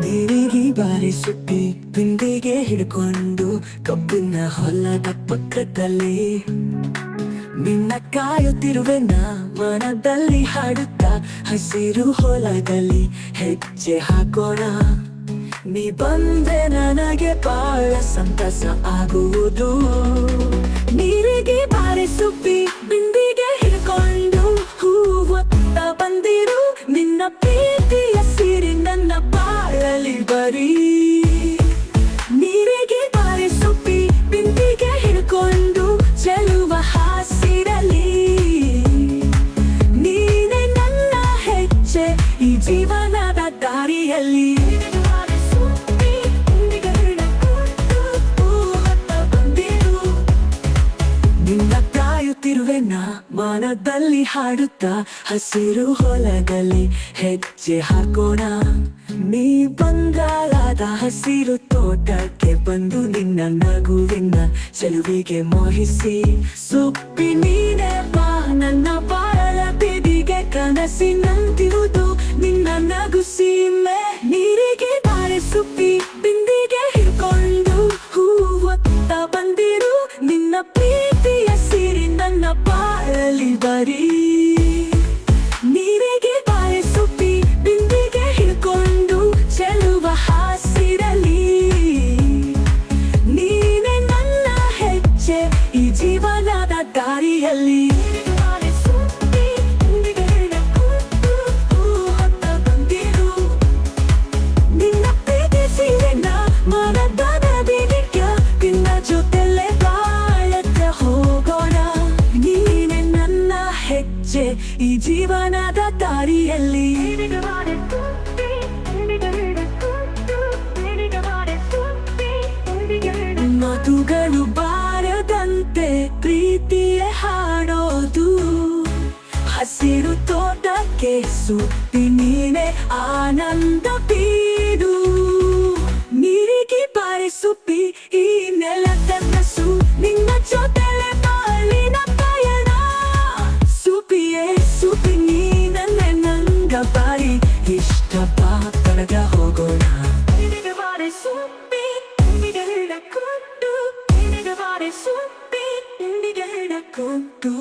ನೀರಿಗೆ ಬಾರಿಸುತ್ತಿ ಬಿಂದಿಗೆ ಹಿಡ್ಕೊಂಡು ಕಬ್ಬಿನ ಹೊಲದ ಪಕ್ಕದಲ್ಲಿ ನಿನ್ನ ಕಾಯುತ್ತಿರುವೆ ಮನದಲ್ಲಿ ಹಾಡುತ್ತಾ, ಹಸಿರು ಹೊಲದಲ್ಲಿ ಹೆಜ್ಜೆ ಹಾಕೋಣ. ನೀ ಬಂದೆ ನನಗೆ ಬಾಳ ಸಂತಸ ಆಗುವುದು. ನೀರಿಗೆ ಬಾರಿಸುತ್ತಿ ದಾರಿಯಲ್ಲಿ ನಿನ್ನ ಕಾಯುತ್ತಿರುವೆ ನಾ ಮನದಲ್ಲಿ ಹಾಡುತ್ತಾ ಹಸಿರು ಹೊಲದಲ್ಲಿ ಹೆಜ್ಜೆ ಹಾಕೋಣ. ನೀ ಬಂಗಾಳದ ಹಸಿರು ತೋಟಕ್ಕೆ ಬಂದು ನಿನ್ನ ನಗುವಿನ ಚೆಲುವಿಗೆ ಮೋಹಿಸಿ. ಸೊಪ್ಪಿ ನೀನೆ ಬಾ, ನನ್ನ ಬಾಳ ಬಿದಿಗೆ ಕನಸಿನಂತಿರುವುದು. ನಿನ್ನ ನಗುಸಿ ಸೀಮೆ ನನ್ನ ಬಾಳಲಿ ಬರೀ ನೀರಿಗೆ ಬಾರಿಸುಪ್ಪಿ ಬಿಂದಿಗೆ ಹಿಡ್ಕೊಂಡು ಚೆಲುವ ಹಾಸಿರಲಿ. ನೀನೆ ನನ್ನ ಹೆಜ್ಜೆ ಈ ಜೀವನದ ದಾರಿಯಲ್ಲಿ. ಈ ಜೀವನದ ದಾರಿಯಲ್ಲಿ. ಮಧುಗಳು ಬಾರದಂತೆ ಪ್ರೀತಿಯ ಹಾಡೋದು. ಹಸಿರು ತೋಟಕ್ಕೆ ಸುತ್ತಿ ನೀನೆ ಆನಂದ ಬೀಡು ನೀರಿಗೆ ಬಾರಿಸುಪ್ಪಿ ಈ ನೆಲದ ಇಷ್ಟ ಬಾ ಕಳೆದ ಹೋಗೋಣ ಸುಪ್ಪಿ ನಿನಗೆ ಹೇಳಕೊಂಡು ನಿನಗೆ ಬಾರಿ ಸುಪ್ಪಿ ನಿನಗೆ ಹೇಳಕೊಂಡು